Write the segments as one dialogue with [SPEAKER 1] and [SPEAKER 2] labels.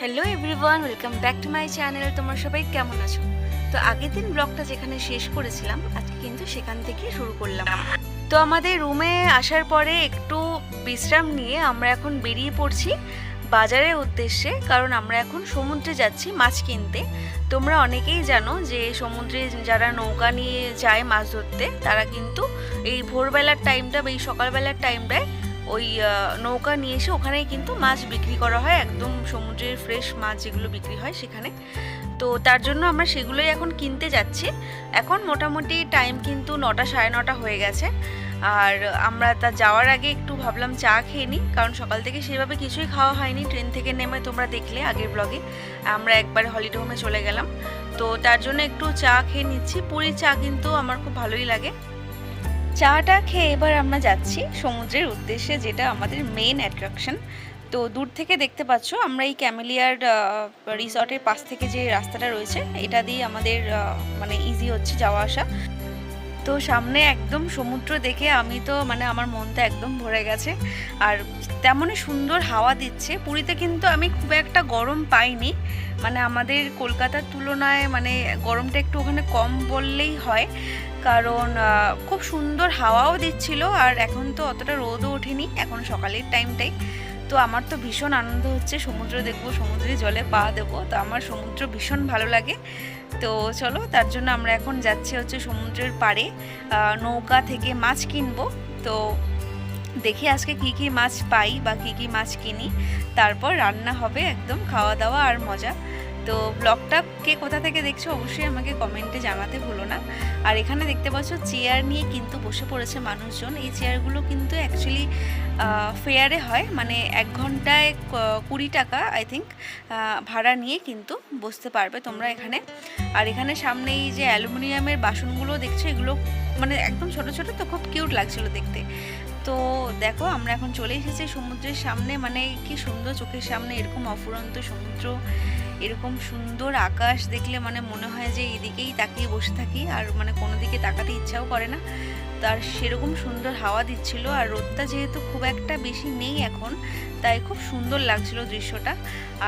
[SPEAKER 1] Hello everyone welcome back to my channel তোমরা সবাই কেমন আছো? তো আগের দিন ব্লগটা যেখানে শেষ করেছিলাম, আজকে কিন্তু সেখান থেকে শুরু করলাম। তো আমাদের রুমে আসার পরে একটু বিশ্রাম নিয়ে আমরা এখন বেরিয়ে পড়ছি বাজারের উদ্দেশ্যে, কারণ আমরা এখন সমুদ্রে যাচ্ছি মাছ কিনতে। তোমরা অনেকেই জানো যে সমুদ্রে যারা নৌকা নিয়ে যায় মাছ ধরতে, তারা কিন্তু এই ভোরবেলার টাইমটা বা এই সকালবেলার টাইমটায় ওই নৌকা নিয়ে এসে ওখানেই কিন্তু মাছ বিক্রি করা হয়, একদম সমুদ্রের ফ্রেশ মাছ যেগুলো বিক্রি হয় সেখানে। তো তার জন্য আমরা সেগুলোই এখন কিনতে যাচ্ছি। এখন মোটামুটি টাইম কিন্তু নটা সাড়ে নটা হয়ে গেছে। আর আমরা তা যাওয়ার আগে একটু ভাবলাম চা খেয়ে নিই, কারণ সকাল থেকে সেভাবে কিছুই খাওয়া হয়নি। ট্রেন থেকে নেমে তোমরা দেখলে আগের ব্লগে আমরা একবারে হলিডে হোমে চলে গেলাম। তো তার জন্য একটু চা খেয়ে নিচ্ছি। পুরীর চা কিন্তু আমার খুব ভালোই লাগে। চাটা খেয়ে এবার আমরা যাচ্ছি সমুদ্রের উদ্দেশ্যে, যেটা আমাদের মেন অ্যাট্রাকশন তো দূর থেকে দেখতে পাচ্ছ, আমরা এই ক্যামেলিয়ার রিসর্টের পাশ থেকে যে রাস্তাটা রয়েছে, এটা দিয়ে আমাদের মানে ইজি হচ্ছে যাওয়া আসা। তো সামনে একদম সমুদ্র দেখে আমি তো মানে আমার মনটা একদম ভরে গেছে। আর তেমনই সুন্দর হাওয়া দিচ্ছে। পুরীতে কিন্তু আমি খুব একটা গরম পাইনি। মানে আমাদের কলকাতার তুলনায় মানে গরমটা একটু ওখানে কম বললেই হয়। কারণ খুব সুন্দর হাওয়াও দিচ্ছিল আর এখন তো অতটা রোদও ওঠেনি, এখন সকালের টাইমটাই। তো আমার তো ভীষণ আনন্দ হচ্ছে, সমুদ্র দেখব সমুদ্রে জলে পা দেবো, তো আমার সমুদ্র ভীষণ ভালো লাগে। তো চলো, তার জন্য আমরা এখন যাচ্ছি হচ্ছে সমুদ্রের পাড়ে নৌকা থেকে মাছ কিনবো। তো দেখি আজকে কি কি মাছ পাই বা কি কি মাছ কিনি, তারপর রান্না হবে একদম খাওয়া দাওয়া আর মজা। তো ব্লগটা কে কোথা থেকে দেখছ অবশ্যই আমাকে কমেন্টে জানাতে ভুলো না। আর এখানে দেখতে পাচ্ছ চেয়ার নিয়ে কিন্তু বসে পড়েছে মানুষজন। এই চেয়ারগুলো কিন্তু অ্যাকচুয়ালি ফেয়ারে হয়। মানে এক ঘন্টায় কুড়ি টাকা আই থিঙ্ক ভাড়া নিয়ে কিন্তু বসতে পারবে তোমরা এখানে। আর এখানে সামনে এই যে অ্যালুমিনিয়ামের বাসনগুলো দেখছ, এগুলো মানে একদম ছোট ছোট তো খুব কিউট লাগছিল দেখতে। তো দেখো, আমরা এখন চলে এসেছি সমুদ্রের সামনে। মানে কি সুন্দর চোখের সামনে, এরকম অফুরন্ত সমুদ্র। এরকম সুন্দর আকাশ দেখলে মানে মনে হয় যে এদিকেই তাকিয়ে বসে থাকি, আর মানে কোনো দিকে তাকাতে ইচ্ছাও করে না। তার সেরকম সুন্দর হাওয়া দিচ্ছিল, আর রোদটা যেহেতু খুব একটা বেশি নেই এখন, তাই খুব সুন্দর লাগছিল দৃশ্যটা,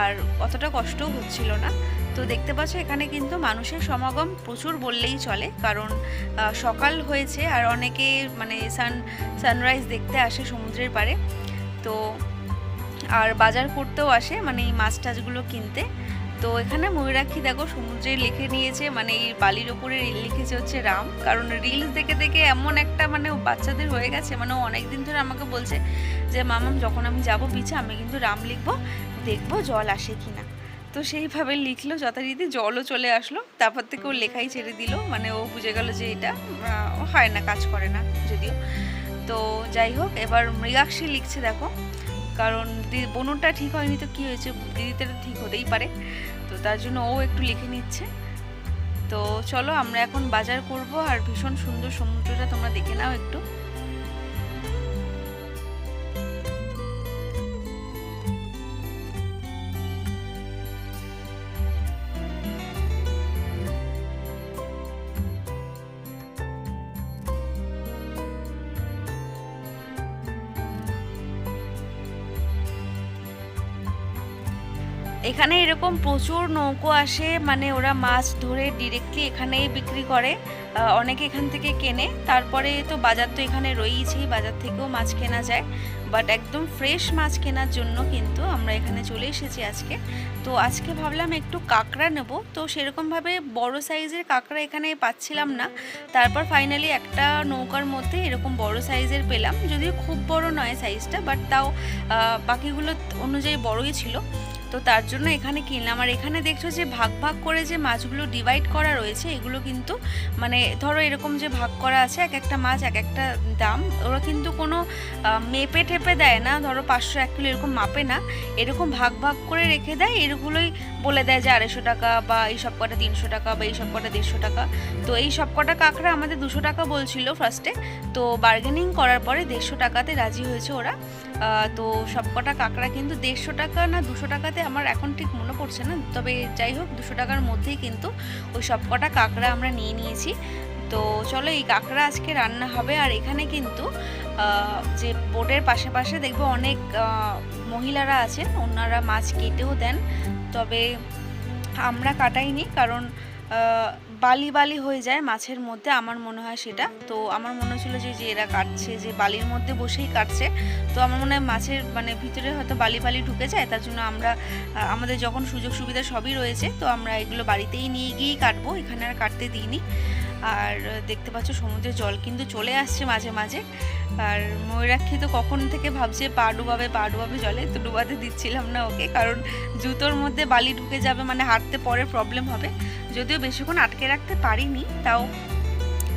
[SPEAKER 1] আর অতটা কষ্টও হচ্ছিল না। তো দেখতে পাচ্ছ, এখানে কিন্তু মানুষের সমাগম প্রচুর বললেই চলে, কারণ সকাল হয়েছে, আর অনেকে মানে সান, সানরাইজ দেখতে আসে সমুদ্রের পাড়ে। তো, আর বাজার করতেও আসে মানে এই মাছ টাছগুলো কিনতে। তো এখানে ময়ূরাক্ষী দেখো, সমুদ্রে লিখে নিয়েছে মানে এই বালির ওপরে লিখেছে হচ্ছে রাম। কারণ রিলস দেখে দেখে এমন একটা মানে বাচ্চাদের হয়ে গেছে মানে ও অনেকদিন ধরে আমাকে বলছে যে, মামাম, যখন আমি যাব বিচে আমি কিন্তু রাম লিখব, দেখব জল আসে কিনা। তো সেইভাবে লিখলো, যথারীতি জলও চলে আসলো। তারপর থেকে ও লেখাই ছেড়ে দিল মানে ও বুঝে গেল যে এটা হয় না, কাজ করে না, যদিও। তো যাই হোক, এবার মৃগাক্ষী লিখছে, দেখো। কারণ বোনটা ঠিক হয়নি তো কী হয়েছে? দিদিতে ঠিক হতেই পারে। তো তার জন্য ও একটু লিখে নিচ্ছে। তো চলো আমরা এখন বাজার করব আর ভীষণ সুন্দর সমুদ্রটা তোমরা দেখে নাও একটু। এখানে এরকম প্রচুর নৌকো আসে মানে ওরা মাছ ধরে ডিরেক্টলি এখানেই বিক্রি করে অনেকে এখান থেকে কেনে। তারপরে তো বাজার তো এখানে রয়েছেই বাজার থেকেও মাছ কেনা যায়। বাট একদম ফ্রেশ মাছ কেনার জন্য কিন্তু আমরা এখানে চলে এসেছি আজকে। তো আজকে ভাবলাম একটু কাঁকড়া নেব। তো সেরকমভাবে বড় সাইজের কাঁকড়া এখানে পাচ্ছিলাম না। তারপর ফাইনালি একটা নৌকার মধ্যে এরকম বড় সাইজের পেলাম। যদিও খুব বড় নয় সাইজটা বাট তাও বাকিগুলো অনুযায়ী বড়ই ছিল। তো তার জন্য এখানে কিনলাম। আর এখানে দেখছ যে ভাগ ভাগ করে যে মাছগুলো ডিভাইড করা রয়েছে, এগুলো কিন্তু মানে ধরো এরকম যে ভাগ করা আছে, এক একটা মাছ এক একটা দাম। ওরা কিন্তু কোনো মেপে টেপে দেয় না। ধরো পাঁচশো এক কিলো এরকম মাপে না। এরকম ভাগ ভাগ করে রেখে দেয়, এরগুলোই বলে দেয় যে আড়াইশো টাকা বা এই সব কটা তিনশো টাকা বা এই সব কটা দেড়শো টাকা। তো এই সব কটা কাঁকড়া আমাদের দুশো টাকা বলছিল ফার্স্টে তো বার্গেনিং করার পরে দেড়শো টাকাতে রাজি হয়েছে ওরা। তো সব কটা কাঁকড়া কিন্তু দেড়শো টাকা না দুশো টাকাতে আমার এখন ঠিক মনে পড়ছে না। তবে যাই হোক, দুশো টাকার মধ্যেই কিন্তু ওই সব কটা কাঁকড়া আমরা নিয়ে নিয়েছি। তো চলো এই কাঁকড়া আজকে রান্না হবে। আর এখানে কিন্তু যে বোটের পাশে পাশে দেখব অনেক মহিলারা আছেন। ওনারা মাছ কেটেও দেন। তবে আমরা কাটাইনি কারণ বালি বালি হয়ে যায় মাছের মধ্যে, আমার মনে হয় সেটা। তো আমার মনে হচ্ছিল যে যে এরা কাটছে, যে বালির মধ্যে বসেই কাটছে। তো আমার মনে হয় মাছের মানে ভিতরে হয়তো বালি বালি ঢুকে যায়, তার জন্য আমরা আমাদের যখন সুযোগ সুবিধা সবই রয়েছে, তো আমরা এগুলো বাড়িতেই নিয়ে গিয়েই কাটবো, এখানে আর কাটতে দিইনি। আর দেখতে পাচ্ছ সমুদ্রের জল কিন্তু চলে আসছে মাঝে মাঝে। আর ময়ূরাক্ষী তো কখন থেকে ভাবছে, পা ডুবাবে পা ডুবাবে জলে? তো ডুবাতে দিচ্ছিলাম না ওকে, কারণ জুতোর মধ্যে বালি ঢুকে যাবে মানে হাঁটতে পরে প্রবলেম হবে। যদিও বেশিক্ষণ আটকে রাখতে পারিনি, তাও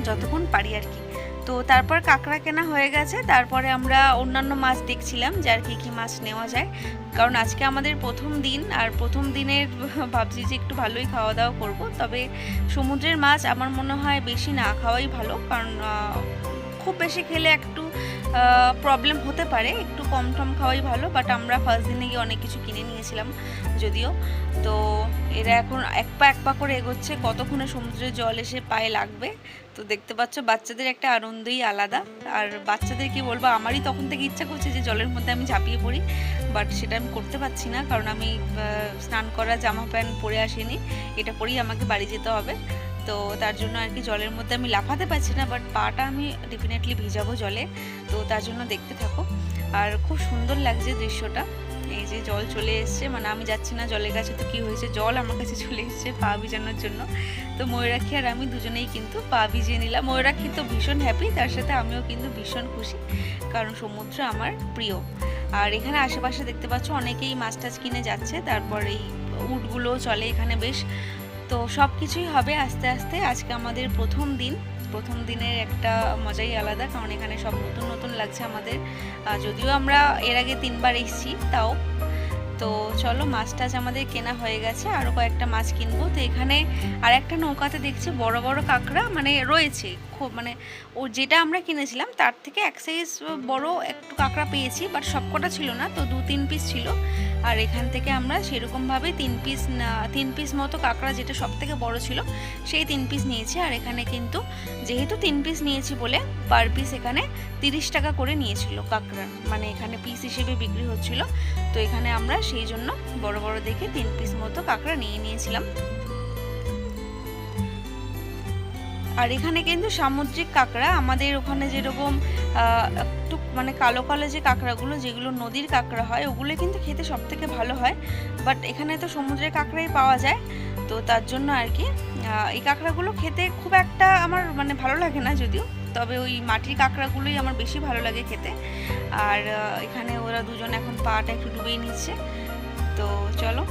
[SPEAKER 1] যতক্ষণ পারি আর কি। তো তারপর কাঁকড়া কেনা হয়ে গেছে, তারপরে আমরা অন্যান্য মাছ দেখছিলাম যে আর কি কী মাছ নেওয়া যায়। কারণ আজকে আমাদের প্রথম দিন, আর প্রথম দিনের ভাবছি যে একটু ভালোই খাওয়া দাওয়া করব। তবে সমুদ্রের মাছ আমার মনে হয় বেশি না খাওয়াই ভালো, কারণ খুব বেশি খেলে একটু প্রবলেম হতে পারে। একটু কম টম খাওয়াই ভালো বাট আমরা ফার্স্ট দিনে গিয়ে অনেক কিছু কিনে নিয়েছিলাম যদিও। তো এরা এখন এক পা এক পা করে এগোচ্ছে, কতক্ষণে সমুদ্রের জল এসে পায়ে লাগবে, তো দেখতে পাচ্ছ বাচ্চাদের একটা আনন্দই আলাদা। আর বাচ্চাদের কি বলব, আমারই তখন থেকে ইচ্ছা করছে যে জলের মধ্যে আমি ঝাঁপিয়ে পড়ি বাট সেটা আমি করতে পারছি না, কারণ আমি স্নান করা জামা প্যান্ট পরে আসিনি, এটা পরেই আমাকে বাড়ি যেতে হবে। তো তার জন্য আর কি জলের মধ্যে আমি লাফাতে পারছি না বাট পাটা আমি ডেফিনেটলি ভিজাবো জলে। তো তার জন্য দেখতে থাকো। আর খুব সুন্দর লাগছে দৃশ্যটা। এই যে জল চলে এসছে মানে আমি যাচ্ছি না জলের কাছে, তো কি হয়েছে? জল আমার কাছে চলে এসছে পা ভিজানোর জন্য। তো ময়ূরাক্ষী আর আমি দুজনেই কিন্তু পা ভিজিয়ে নিলাম। ময়ূরাক্ষী তো ভীষণ হ্যাপি তার সাথে আমিও কিন্তু ভীষণ খুশি, কারণ সমুদ্র আমার প্রিয়। আর এখানে আশেপাশে দেখতে পাচ্ছ, অনেকেই মাছ টাছ কিনে যাচ্ছে, তারপর এই উটগুলোও চলে এখানে বেশ। তো সব কিছুই হবে আস্তে আস্তে। আজকে আমাদের প্রথম দিন। প্রথম দিনের একটা মজাই আলাদা, কারণ এখানে সব নতুন নতুন লাগছে আমাদের। যদিও আমরা এর আগে তিনবার এসেছি, তাও। তো চলো, মাছ টাছ আমাদের কেনা হয়ে গেছে আরও কয়েকটা মাছ কিনবো। তো এখানে আর একটা নৌকাতে দেখছি বড় বড় কাঁকড়া মানে রয়েছে। খুব মানে ও যেটা আমরা কিনেছিলাম, তার থেকে এক সাইজ বড় একটু কাঁকড়া পেয়েছি বাট সবকটা ছিল না, তো দু, তিন পিস ছিল। আর এখান থেকে আমরা সেরকমভাবে তিন পিস তিন পিস মতো কাঁকড়া যেটা সব থেকে বড় ছিল, সেই তিন পিস নিয়েছি। আর এখানে কিন্তু যেহেতু তিন পিস নিয়েছি বলে পার পিস এখানে তিরিশ টাকা করে নিয়েছিল কাঁকড়া। মানে এখানে পিস হিসেবে বিক্রি হচ্ছিল। তো এখানে আমরা সেই জন্য বড় বড় দেখে তিন পিস মতো কাঁকড়া নিয়ে নিয়েছিলাম। আর এখানে কিন্তু সামুদ্রিক কাঁকড়া, আমাদের ওখানে যেরকম একটু মানে কালো কালো যে কাঁকড়াগুলো, যেগুলো নদীর কাঁকড়া হয়, ওগুলো কিন্তু খেতে সব থেকে ভালো হয়। বাট এখানে তো সমুদ্রের কাঁকড়াই পাওয়া যায়। তো তার জন্য আর কি এই কাঁকড়াগুলো খেতে খুব একটা আমার মানে ভালো লাগে না যদিও, তবে ওই মাটির কাঁকড়াগুলোই আমার বেশি ভালো লাগে খেতে। আর এখানে ওরা দুজন এখন পাটা একটু ডুবিয়ে নিচ্ছে। তো চলো।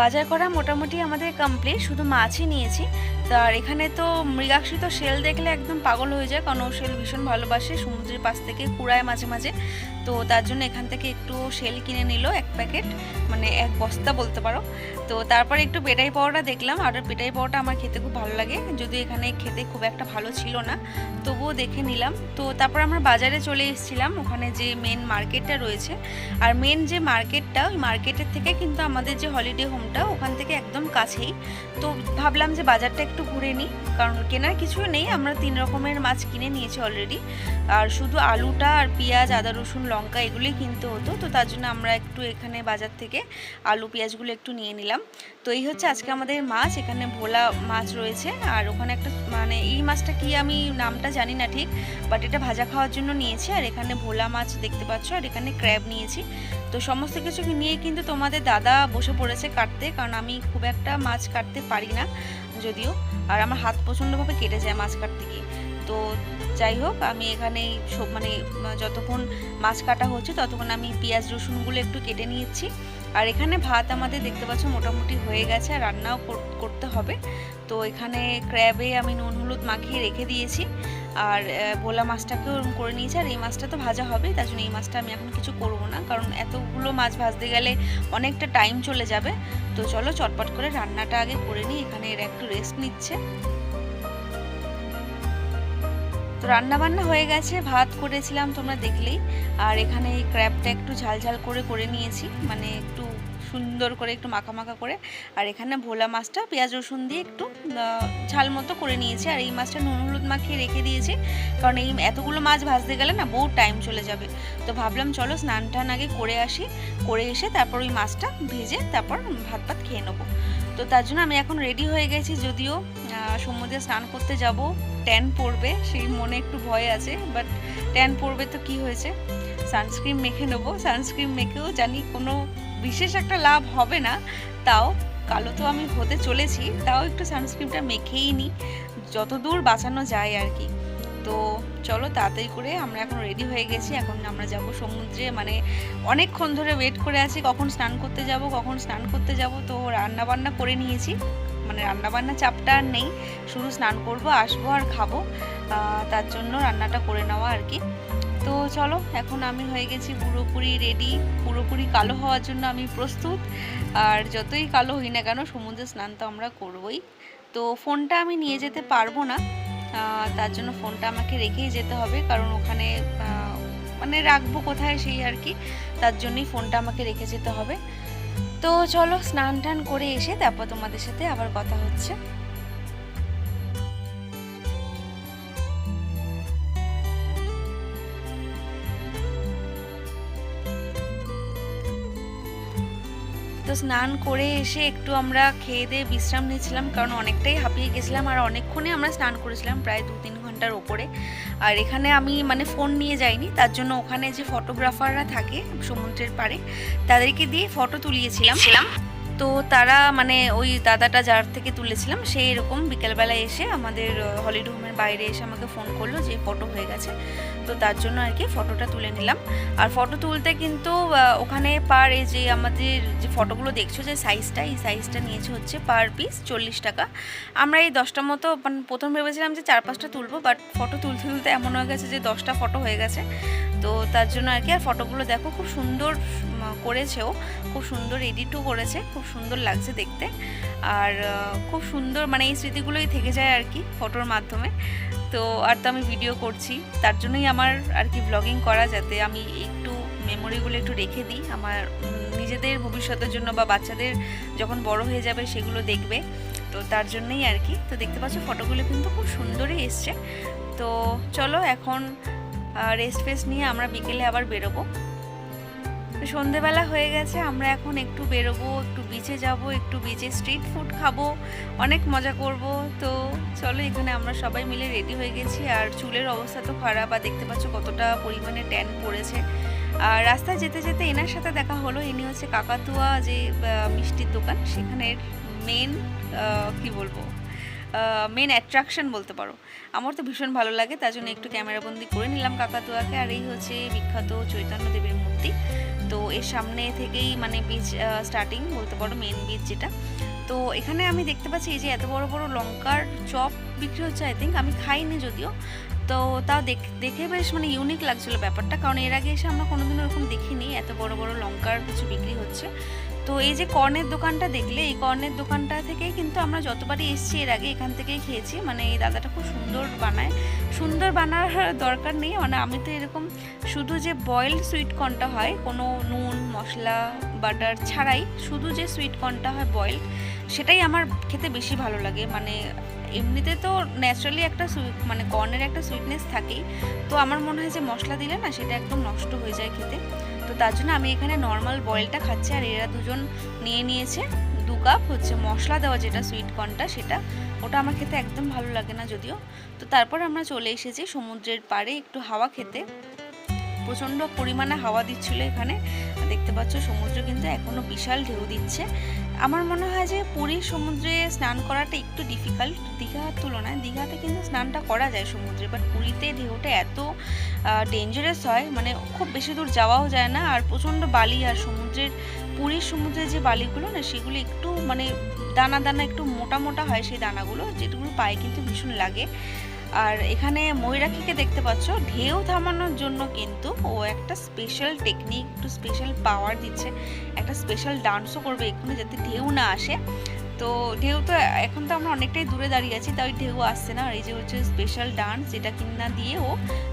[SPEAKER 1] বাজার করা মোটামুটি আমাদের কমপ্লিট শুধু মাছই নিয়েছি। তো আর এখানে তো মৃগাক্ষী তো শেল দেখলে একদম পাগল হয়ে যায়, কারণ ও শেল ভীষণ ভালোবাসে, সমুদ্রের পাশ থেকে কুড়ায় মাঝে মাঝে। তো তার জন্য এখান থেকে একটু শেল কিনে নিল, এক প্যাকেট মানে এক বস্তা বলতে পারো। তো তারপরে একটু পেটাই পাওয়াটা দেখলাম। আর পেটাই পাওয়াটা আমার খেতে খুব ভালো লাগে। যদি এখানে খেতে খুব একটা ভালো ছিল না, তবুও দেখে নিলাম। তো তারপর আমরা বাজারে চলে এসেছিলাম। ওখানে যে মেন মার্কেটটা রয়েছে। আর মেন যে মার্কেটটা ওই মার্কেটের থেকে কিন্তু আমাদের যে হলিডে হোমটা ওখান থেকে একদম কাছেই। তো ভাবলাম যে বাজারটা একটু ঘুরে নিই। কারণ কেনার কিছু নেই। আমরা তিন রকমের মাছ কিনে নিয়েছি অলরেডি আর শুধু আলুটা আর পেঁয়াজ, আদা, রসুন, লঙ্কা এগুলোই কিনতে হতো। তো তার জন্য আমরা একটু এখানে বাজার থেকে আলু পেঁয়াজগুলো একটু নিয়ে নিলাম। তো এই হচ্ছে আজকে আমাদের মাছ, এখানে ভোলা মাছ রয়েছে। আর ওখানে একটা মানে এই মাছটা কি আমি নামটা জানি না ঠিক বাট এটা ভাজা খাওয়ার জন্য নিয়েছি। আর এখানে ভোলা মাছ দেখতে পাচ্ছ, আর এখানে ক্র্যাব নিয়েছি। তো সমস্ত কিছু নিয়ে কিন্তু তোমাদের দাদা বসে পড়েছে কাটতে, কারণ আমি খুব একটা মাছ কাটতে পারি না যদিও। আর আমার হাত প্রচণ্ডভাবে কেটে যায় মাছ কাটতে গিয়ে। তো যাই হোক, আমি এখানে সব মানে যতক্ষণ মাছ কাটা হচ্ছে, ততক্ষণ আমি পেঁয়াজ রসুনগুলো একটু কেটে নিয়েছি। আর এখানে ভাত আমাদের দেখতে পাচ্ছ মোটামুটি হয়ে গেছে, আর রান্নাও কর- করতে হবে। তো এখানে ক্র্যাবে আমি নুন হলুদ মাখিয়ে রেখে দিয়েছি, আর ভোলা মাছটাকেও ওরকম করে নিয়েছি, আর এই মাছটা তো ভাজা হবে, তার জন্য এই মাছটা আমি এখন কিছু করব না, কারণ এতগুলো মাছ ভাজতে গেলে অনেকটা টাইম চলে যাবে। তো চলো চটপট করে রান্নাটা আগে করে নিই, এখানে এর একটু রেস্ট নিচ্ছে। তো রান্না বান্না হয়ে গেছে, ভাত করেছিলাম তোমরা দেখলেই। আর এখানে এই ক্র্যাবটা একটু ঝাল ঝাল করে করে নিয়েছি মানে একটু সুন্দর করে, একটু মাখা মাখা করে। আর এখানে ভোলা মাছটা পেঁয়াজ রসুন দিয়ে একটু ঝাল মতো করে নিয়েছি। আর এই মাছটা নুন হলুদ মাখিয়ে রেখে দিয়েছি। কারণ এই এতগুলো মাছ ভাজতে গেলে না বহু টাইম চলে যাবে। তো ভাবলাম চলো স্নান টান আগে করে আসি, করে এসে তারপর ওই মাছটা ভেজে তারপর ভাত ভাত খেয়ে নেব। তো তার জন্য আমি এখন রেডি হয়ে গেছি, যদিও সমুদ্রে স্নান করতে যাব। ট্যান পড়বে, সেই মনে একটু ভয় আছে বাট ট্যান পড়বে তো কি হয়েছে? সানস্ক্রিন মেখে নেব। সানস্ক্রিন মেখেও জানি কোনো বিশেষ একটা লাভ হবে না, তাও কালো তো আমি হতে চলেছি, তাও একটু সানস্ক্রিনটা মেখেই নিই যত দূর বাঁচানো যায় আর কি। তো চলো তাড়াতাড়ি করে আমরা এখন রেডি হয়ে গেছি। এখন আমরা যাব সমুদ্রে মানে অনেকক্ষণ ধরে ওয়েট করে আছি কখন স্নান করতে যাব, কখন স্নান করতে যাব। তো রান্না বান্না করে নিয়েছি। মানে রান্না বান্না চাপটা আর নেই। শুধু স্নান করব, আসব আর খাব। তার জন্য রান্নাটা করে নেওয়া আর কি। তো চলো, এখন আমি হয়ে গেছি পুরোপুরি রেডি পুরোপুরি কালো হওয়ার জন্য আমি প্রস্তুত। আর যতই কালো হই না কেন, সমুদ্রে স্নান তো আমরা করবই। তো ফোনটা আমি নিয়ে যেতে পারব না। তার জন্য ফোনটা আমাকে রেখেই যেতে হবে, কারণ ওখানে মানে রাখব কোথায় সেই আর কি, তার জন্যই ফোনটা আমাকে রেখে যেতে হবে। তো চলো স্নান টান করে এসে তারপর তোমাদের সাথে আবার কথা হচ্ছে। স্নান করে এসে একটু আমরা খেয়ে দিয়ে বিশ্রাম নিয়েছিলাম, কারণ অনেকটাই হাঁপিয়ে গেছিলাম আর অনেকক্ষণে আমরা স্নান করেছিলাম প্রায় দু তিন ঘণ্টার ওপরে। আর এখানে আমি মানে ফোন নিয়ে যাইনি, তার জন্য ওখানে যে ফটোগ্রাফাররা থাকে সমুদ্রের পাড়ে, তাদেরকে দিয়ে ফটো তুলিয়েছিলাম। তো তারা মানে ওই দাদাটা যার থেকে তুলেছিলাম সে এরকম বিকেলবেলা এসে আমাদের হলিডে হোমের বাইরে এসে আমাকে ফোন করল যে ফটো হয়ে গেছে। তো তার জন্য আর কি ফটোটা তুলে নিলাম। আর ফটো তুলতে কিন্তু ওখানে পার এই যে আমাদের যে ফটোগুলো দেখছ, যে সাইজটা এই সাইজটা নিয়েছে হচ্ছে পার পিস চল্লিশ টাকা। আমরা এই দশটা মতো মানে প্রথম ভেবেছিলাম যে চার পাঁচটা তুলবো বাট ফটো তুলতে তুলতে এমন হয়ে গেছে যে দশটা ফটো হয়ে গেছে। তো তার জন্য আর কি, আর ফটোগুলো দেখো, খুব সুন্দর করেছেও, খুব সুন্দর এডিটও করেছে, খুব সুন্দর লাগছে দেখতে। আর খুব সুন্দর মানে এই স্মৃতিগুলোই থেকে যায় আর কি ফটোর মাধ্যমে। তো আর তো আমি ভিডিও করছি, তার জন্যই আমার আর কি ব্লগিং করা যাতে আমি একটু মেমোরিগুলো একটু রেখে দিই। আমার নিজেদের ভবিষ্যতের জন্য বা বাচ্চাদের যখন বড় হয়ে যাবে সেগুলো দেখবে। তো তার জন্যই আর কি। তো দেখতে পাচ্ছ ফটোগুলো কিন্তু খুব সুন্দরই এসছে। তো চলো এখন রেস্ট ফেস্ট নিয়ে আমরা বিকেলে আবার বেরোবো। সন্ধেবেলা হয়ে গেছে, আমরা এখন একটু বেরোবো, একটু বিচে যাব, একটু বিচে স্ট্রিট ফুড খাব, অনেক মজা করব। তো চলো এখানে আমরা সবাই মিলে রেডি হয়ে গেছি। আর চুলের অবস্থা তো খারাপ, আর দেখতে পাচ্ছ কতটা পরিমাণে ট্যান পড়েছে। আর রাস্তায় যেতে যেতে এনার সাথে দেখা হলো, ইনি হচ্ছে কাকাতুয়া যে মিষ্টির দোকান, সেখানের মেন কি বলব মেন অ্যাট্রাকশন বলতে পারো। আমার তো ভীষণ ভালো লাগে, তার জন্য একটু ক্যামেরাবন্দি করে নিলাম কাকাতুয়াকে। আর এই হচ্ছে বিখ্যাত চৈতন্য দেবের মূর্তি। তো এর সামনে থেকেই মানে বীজ স্টার্টিং বলতে পারো মেন বীজ যেটা। তো এখানে আমি দেখতে পাচ্ছি এই যে এত বড় বড় লঙ্কার চপ বিক্রি হচ্ছে আই থিঙ্ক আমি খাইনি যদিও। তো তাও দেখ- দেখে বেশ মানে ইউনিক লাগছিল ব্যাপারটা। কারণ এর আগে এসে আমরা কোনোদিন ওরকম দেখিনি, এত বড় বড় লঙ্কার কিছু বিক্রি হচ্ছে। তো এই যে কর্নের দোকানটা দেখলে, এই কর্নের দোকানটা থেকেই কিন্তু আমরা যতবারই এসেছি, এর আগে এখান থেকেই খেয়েছি। মানে এই দাদাটা খুব সুন্দর বানায়। সুন্দর বানার দরকার নেই। মানে আমি তো এরকম শুধু যে বয়েল সুইট কর্নটা হয়, কোনো নুন, মশলা বাটার ছাড়াই শুধু যে সুইট কর্নটা হয় বয়েল সেটাই আমার খেতে বেশি ভালো লাগে। মানে এমনিতে তো ন্যাচারালি একটা সুইট মানে কর্নের একটা সুইটনেস থাকেই। তো আমার মনে হয় যে মশলা দিলে না, সেটা একদম নষ্ট হয়ে যায় খেতে। তো তার জন্য আমি এখানে নর্মাল বয়েলটা খাচ্ছি। আর এরা দুজন নিয়ে নিয়েছে দু কাপ হচ্ছে মশলা দেওয়া যেটা সুইট কর্নটা সেটা। ওটা আমার খেতে একদম ভালো লাগে না যদিও। তো তারপর আমরা চলে এসেছি সমুদ্রের পাড়ে একটু হাওয়া খেতে। প্রচণ্ড পরিমাণে হাওয়া দিচ্ছিল এখানে। দেখতে পাচ্ছ সমুদ্র কিন্তু এখনও বিশাল ঢেউ দিচ্ছে। আমার মনে হয় যে পুরীর সমুদ্রে স্নান করাটা একটু ডিফিকাল্ট দীঘার তুলনায় দীঘাতে কিন্তু স্নানটা করা যায় সমুদ্রে বাট পুরীতে ঢেউটা এত ডেঞ্জারাস হয় মানে খুব বেশি দূর যাওয়াও যায় না। আর প্রচণ্ড বালি, আর সমুদ্রের, পুরীর সমুদ্রের যে বালিগুলো না, সেগুলো একটু মানে দানা দানা একটু মোটা মোটা হয় সেই দানাগুলো, যেটুকু পায়ে কিন্তু ভীষণ লাগে। আর এখানে ময়ূরাক্ষীকে দেখতে পাচ্ছ। ঢেউ থামানোর জন্য কিন্তু ও একটা স্পেশাল টেকনিক একটু স্পেশাল পাওয়ার দিচ্ছে। একটা স্পেশাল ডান্সও করবে এখানে যাতে ঢেউ না আসে। তো ঢেউ তো এখন তো আমরা অনেকটাই দূরে দাঁড়িয়ে আছি, তাই ঢেউ আসছে না। আর এই যে হচ্ছে স্পেশাল ডান্স যেটা কিনা দিয়ে ও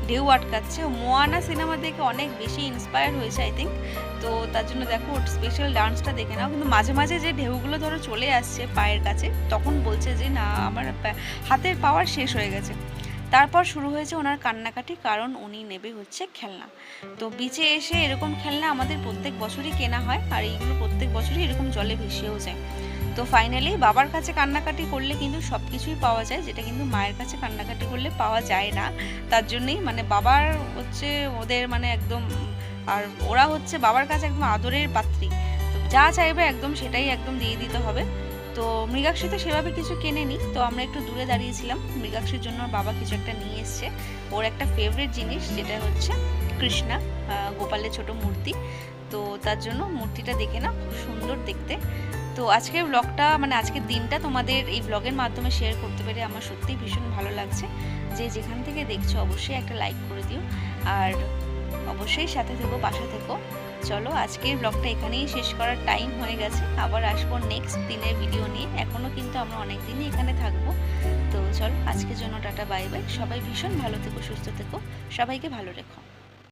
[SPEAKER 1] ঢেউ আটকাচ্ছে। মোয়ানা সিনেমা দেখে অনেক বেশি ইন্সপায়ার হয়েছে আই থিঙ্ক তো তার জন্য দেখো, ওর স্পেশাল ডান্সটা দেখে নাও। কিন্তু মাঝে মাঝে যে ঢেউগুলো ধরো চলে আসছে পায়ের কাছে, তখন বলছে যে, না, আমার হাতের পাওয়ার শেষ হয়ে গেছে। তারপর শুরু হয়েছে ওনার কান্নাকাটি, কারণ উনি নেবে হচ্ছে খেলনা। তো বিচে এসে এরকম খেলনা আমাদের প্রত্যেক বছরই কেনা হয়, আর এইগুলো প্রত্যেক বছরই এরকম জলে ভেসেও যায়। তো ফাইনালি বাবার কাছে কান্নাকাটি করলে কিন্তু সব কিছুই পাওয়া যায়, যেটা কিন্তু মায়ের কাছে কান্নাকাটি করলে পাওয়া যায় না। তার জন্যই মানে বাবার হচ্ছে ওদের মানে একদম, আর ওরা হচ্ছে বাবার কাছে একদম আদরের পাত্রী। যা চাইবে একদম সেটাই একদম দিয়ে দিতে হবে। তো মৃগাক্ষী তো সেভাবে কিছু কেনেনি, তো আমরা একটু দূরে দাঁড়িয়েছিলাম। মৃগাক্ষীর জন্য বাবা কিছু একটা নিয়ে এসছে। ওর একটা ফেভারিট জিনিস যেটা হচ্ছে কৃষ্ণা গোপালের ছোট মূর্তি। তো তার জন্য মূর্তিটা দেখে না খুব সুন্দর দেখতে। তো আজকের ব্লগটা মানে আজকের দিনটা তোমাদের এই ব্লগের মাধ্যমে শেয়ার করতে পেরে আমার সত্যিই ভীষণ ভালো লাগছে। যে যেখান থেকে দেখছ, অবশ্যই একটা লাইক করে দিও। আর অবশ্যই সাথে থেকো, পাশে থেকো। চলো, আজকের ব্লগটা এখানেই শেষ করার টাইম হয়ে গেছে। আবার আসব নেক্সট দিনের ভিডিও নিয়ে। এখনও কিন্তু আমরা অনেক দিনই এখানে থাকব। তো চলো, আজকের জন্য টাটা বাই বাই সবাই ভীষণ ভালো থেকো, সুস্থ থেকো। সবাইকে ভালো রেখো।